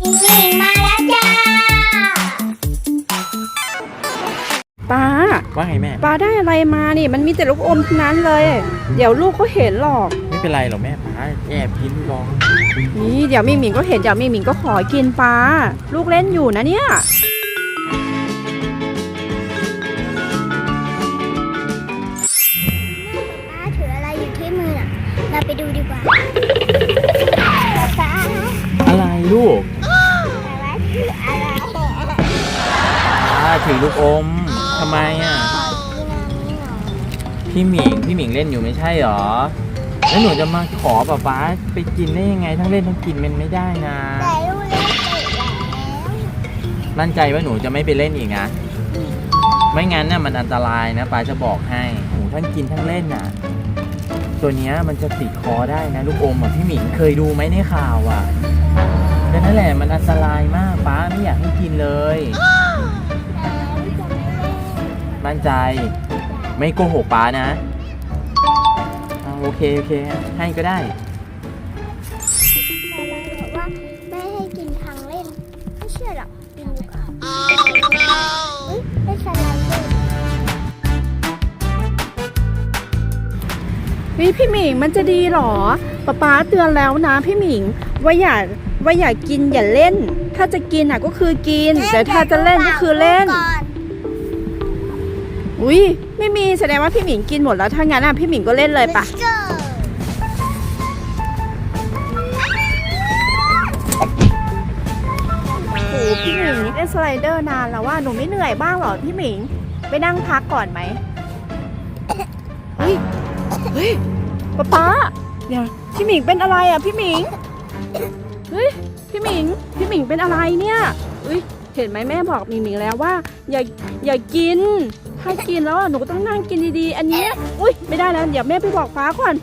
มิงมิงมาแล้วจ้า ป้า ว่าไงแม่ ป้าได้อะไรมานี่มันมีแต่ลูกอมทั้งนั้นเลย เดี๋ยวลูกเขาเห็นหรอก ไม่เป็นไรหรอกแม่ป้าแอบกินลอง นี่เดี๋ยวมิงมิงก็เห็นเดี๋ยวมิงมิงก็ขอกินป้า ลูกเล่นอยู่นะเนี่ย ถือลูกอมทำไมอะ พี่หมิง พี่หมิงเล่นอยู่ไม่ใช่หรอ แล้วหนูจะมาขอป้าป้าไปกินได้ยังไง ทั้งเล่นทั้งกินมันไม่ได้นะ แต่ลูกเล่นเสร็จแล้วมั่นใจว่าหนูจะไม่ไปเล่นอีกนะ ไม่งั้นน่ะมันอันตรายนะป้าจะบอกให้หนูทั้งกินทั้งเล่นน่ะ ตัวเนี้ยมันจะติดคอได้นะลูกอมอะพี่หมิงเคยดูไหมในข่าวอะนั่นแหละมันอันตรายมากป้าไม่อยากให้กินเลย มั่นใจ ไม่โกหกป้านะอ่าโอเค โอเค ให้ก็ได้แต่เราบอกว่าไม่ให้กินทางเล่น ไม่เชื่อหรอกกินดีกว่าเฮ้ยไม่ใช่อะไรเลยนี่พี่หมิงมันจะดีเหรอป๊าป๊าเตือนแล้วนะพี่หมิง ว่าอย่าว่าอย่ากินอย่าเล่น ถ้าจะกินอะก็คือกิน แต่ถ้าจะเล่นก็คือเล่น ก่อน อุ้ยไม่มีแสดงว่าพี่หมิงกินหมดแล้วถ้างั้นอะพี่หมิงก็เล่นเลยปะ Let's go โอ้โหพี่หมิงเล่นสไลเดอร์นานแล้วว่าหนูไม่เหนื่อยบ้างเหรอพี่หมิง ไปนั่งพักก่อนไหมเฮ้ยเฮ้ยป๊าป๊าเดี๋ยวพี่หมิงเป็นอะไรอะพี่หมิงเฮ้ยพี่หมิงพี่หมิงเป็นอะไรเนี่ยเฮ้ยเห็นไหมแม่บอกหมิงหมิงแล้วว่าอย่าอย่ากิน ถ้ากินแล้วอะหนูก็ต้องนั่งกินดีๆ อันเนี้ยอุ้ยไม่ได้แล้วเดี๋ยวแม่ไปบอกฟ้าก่อน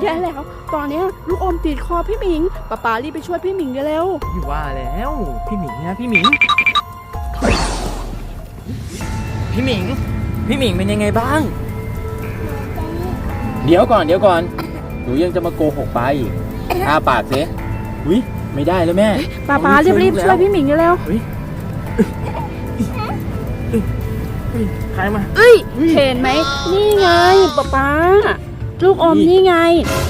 แย่แล้ว ตอนเนี้ยลูกอมติดคอพี่หมิงป๊าป๊ารีบไปช่วยพี่หมิงเร็วพี่ว่าแล้วพี่หมิงนะพี่หมิง พี่หมิง พี่หมิงเป็นยังไงบ้าง เดี๋ยวก่อนเดี๋ยวก่อนหนูยังจะมาโกหกป้าอีกอ้าปากสิอุ้ยไม่ได้แล้วแม่ป๊าป๊ารีบรีบๆช่วยพี่หมิงเร็วเฮ้ยเฮ้ย ใครมาเอ้ยเห็นไหมนี่ไงป๊าป๊าลูกอมนี่ไง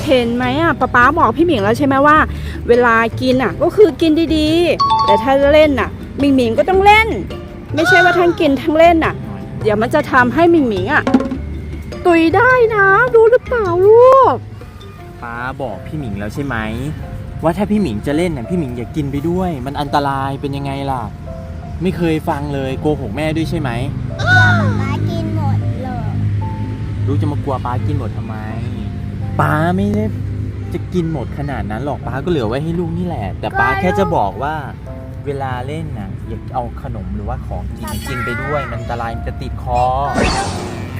เห็นไหมอะป๊าป๊าบอกพี่หมิงแล้วใช่ไหมว่า เวลากินอะ ก็คือกินดีๆ แต่ถ้าเล่นอะหมิงหมิงก็ต้องเล่น ไม่ใช่ว่าทั้งกินทั้งเล่นอะ เดี๋ยวมันจะทำให้หมิงหมิงอะตุยได้นะรู้หรือเปล่าลูกป้าบอกพี่หมิงแล้วใช่ไหมว่าถ้าพี่หมิงจะเล่นน่ะพี่หมิงอย่ากินไปด้วย มันอันตรายเป็นยังไงล่ะ ไม่เคยฟังเลยโกหกแม่ด้วยใช่ไหมป้ากินหมดเลยลูกจะมากลัวป้ากินหมดทำไมป้าไม่ได้จะกินหมดขนาดนั้นหรอกป้าก็เหลือไว้ให้ลูกนี่แหละ แต่ป้าแค่จะบอกว่าเวลาเล่นน่ะอย่าเอาขนมหรือว่าของกินกินไปด้วย มันอันตรายมันจะติดคอ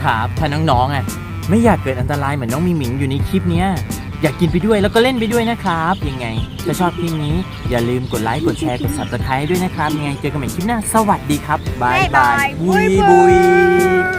ครับถ้าน้องๆอะไม่อยากเกิดอันตรายเหมือนน้องมีหมิงอยู่ในคลิปเนี้ย อยากกินไปด้วยแล้วก็เล่นไปด้วยนะครับ ยังไงถ้าชอบคลิปนี้อย่าลืมกดไลค์กดแชร์กด subscribe ด้วยนะครับยังไงเจอกันใหม่คลิปหน้าสวัสดีครับบายบายบุยบุย